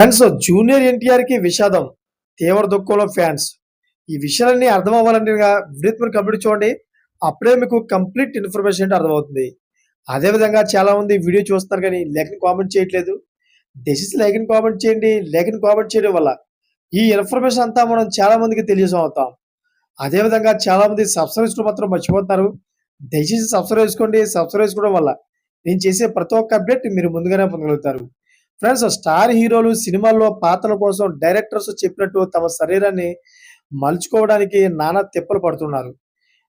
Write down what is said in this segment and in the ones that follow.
Fans junior ఎన్టీఆర్కి విషాదం తీవ్ర దుఃఖంలో ఫ్యాన్స్ ఈ విషయాలన్నీ అర్థం అవ్వాలంటే వీడియో కంప్లీట్ చూడండి. అప్పుడే మీకు కంప్లీట్ ఇన్ఫర్మేషన్ అంటే అర్థమవుతుంది. అదే విధంగా చాలా మంది వీడియో చూస్తున్నారు కానీ లేఖని కామెంట్ చేయట్లేదు. డెసిస్ లేఖని కామెంట్ చేయండి. లేఖని కామెంట్ చేయడం వల్ల ఈ ఇన్ఫర్మేషన్ అంతా మనం చాలా మందికి తెలియజేస్తాం అవుతాం. అదే విధంగా చాలా మంది మాత్రం మర్చిపోతున్నారు. దయచేసి సబ్స్క్రైబ్ చేసుకోండి. సబ్స్క్రైబ్ చేసుకోవడం వల్ల నేను చేసే ప్రతి ఒక్క అప్డేట్ మీరు ముందుగానే పొందగలుగుతారు. ఫ్రెండ్స్ స్టార్ హీరోలు సినిమాల్లో పాత్రల కోసం డైరెక్టర్స్ చెప్పినట్టు తమ శరీరాన్ని మలుచుకోవడానికి నానా తిప్పలు పడుతున్నారు.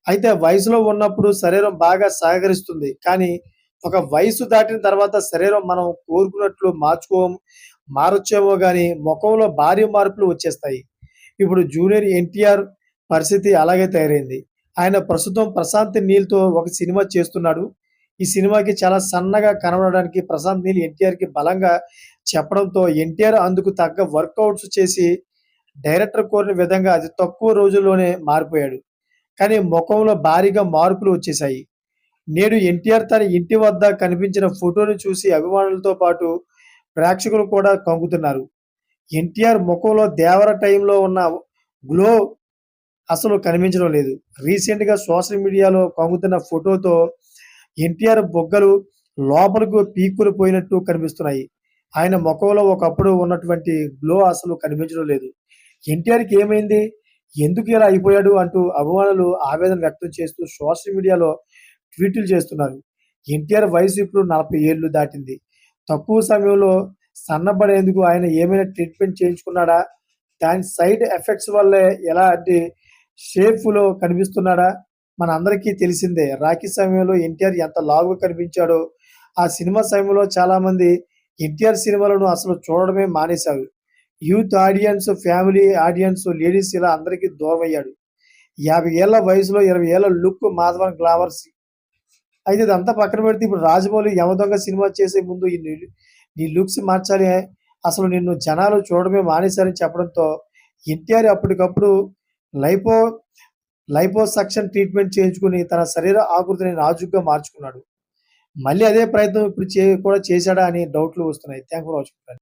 అయితే వయసులో ఉన్నప్పుడు శరీరం బాగా సహకరిస్తుంది. కానీ ఒక వయసు దాటిన తర్వాత శరీరం మనం కోరుకున్నట్లు మార్చుకో మారొచ్చేమో కానీ ముఖంలో భారీ మార్పులు వచ్చేస్తాయి. ఇప్పుడు జూనియర్ ఎన్టీఆర్ పరిస్థితి అలాగే తయారైంది. ఆయన ప్రస్తుతం ప్రశాంత్ నీల్తో ఒక సినిమా చేస్తున్నాడు. ఈ సినిమాకి చాలా సన్నగా కనబడడానికి ప్రశాంత్ నీల్ ఎన్టీఆర్కి బలంగా చెప్పడంతో ఎన్టీఆర్ అందుకు తగ్గ వర్కౌట్స్ చేసి డైరెక్టర్ కోరిన విధంగా అది తక్కువ రోజుల్లోనే మారిపోయాడు. కానీ ముఖంలో భారీగా మార్పులు వచ్చేసాయి నేడు ఎన్టీఆర్ తన ఇంటి వద్ద కనిపించిన ఫోటోని చూసి అభిమానులతో పాటు ప్రేక్షకులు కూడా కంగుతున్నారు. ఎన్టీఆర్ ముఖంలో దేవర టైంలో ఉన్న గ్లో అసలు కనిపించడం లేదు. రీసెంట్గా సోషల్ మీడియాలో కంగుతున్న ఫోటోతో ఎన్టీఆర్ బొగ్గలు లోపలకు పీక్కులు పోయినట్టు కనిపిస్తున్నాయి. ఆయన ముఖంలో ఒకప్పుడు ఉన్నటువంటి గ్లో అసలు కనిపించడం లేదు. ఎన్టీఆర్కి ఏమైంది? ఎందుకు ఇలా అయిపోయాడు అంటూ అభిమానులు ఆవేదన వ్యక్తం చేస్తూ సోషల్ మీడియాలో ట్వీట్లు చేస్తున్నారు. ఎన్టీఆర్ వయసు ఇప్పుడు నలభై ఏళ్ళు దాటింది. తక్కువ సమయంలో సన్నబడేందుకు ఆయన ఏమైనా ట్రీట్మెంట్ చేయించుకున్నాడా? దాని సైడ్ ఎఫెక్ట్స్ వల్లే ఎలాంటి షేప్లో కనిపిస్తున్నాడా? మన అందరికీ తెలిసిందే రాఖీ సమయంలో ఎన్టీఆర్ ఎంత లావుగా కనిపించాడో. ఆ సినిమా సమయంలో చాలా మంది ఎన్టీఆర్ సినిమాలను అసలు చూడడమే మానేశారు. Youth audience family audience ladies ఇలా అందరికీ దూరం అయ్యాడు యాభై ఏళ్ళ వయసులో ఇరవై ఏళ్ళ లుక్ మాధవన్ గ్లావర్స్ అయితే ఇదంతా పక్కన పెడితే ఇప్పుడు రాజమౌళి యమదొంగ సినిమా చేసే ముందు ఈ నీ- లుక్స్ మార్చాలి. అసలు నిన్ను జనాలు చూడడమే మానేశారని చెప్పడంతో ఎన్టీఆర్ అప్పటికప్పుడు లైపో లైపోసక్షన్ ట్రీట్మెంట్ చేయించుకుని తన శరీర ఆకృతిని నాజుగ్గా మార్చుకున్నాడు. మళ్ళీ అదే ప్రయత్నం ఇప్పుడు చే కూడా చేశాడా అని డౌట్లు వస్తున్నాయి. Thank for watching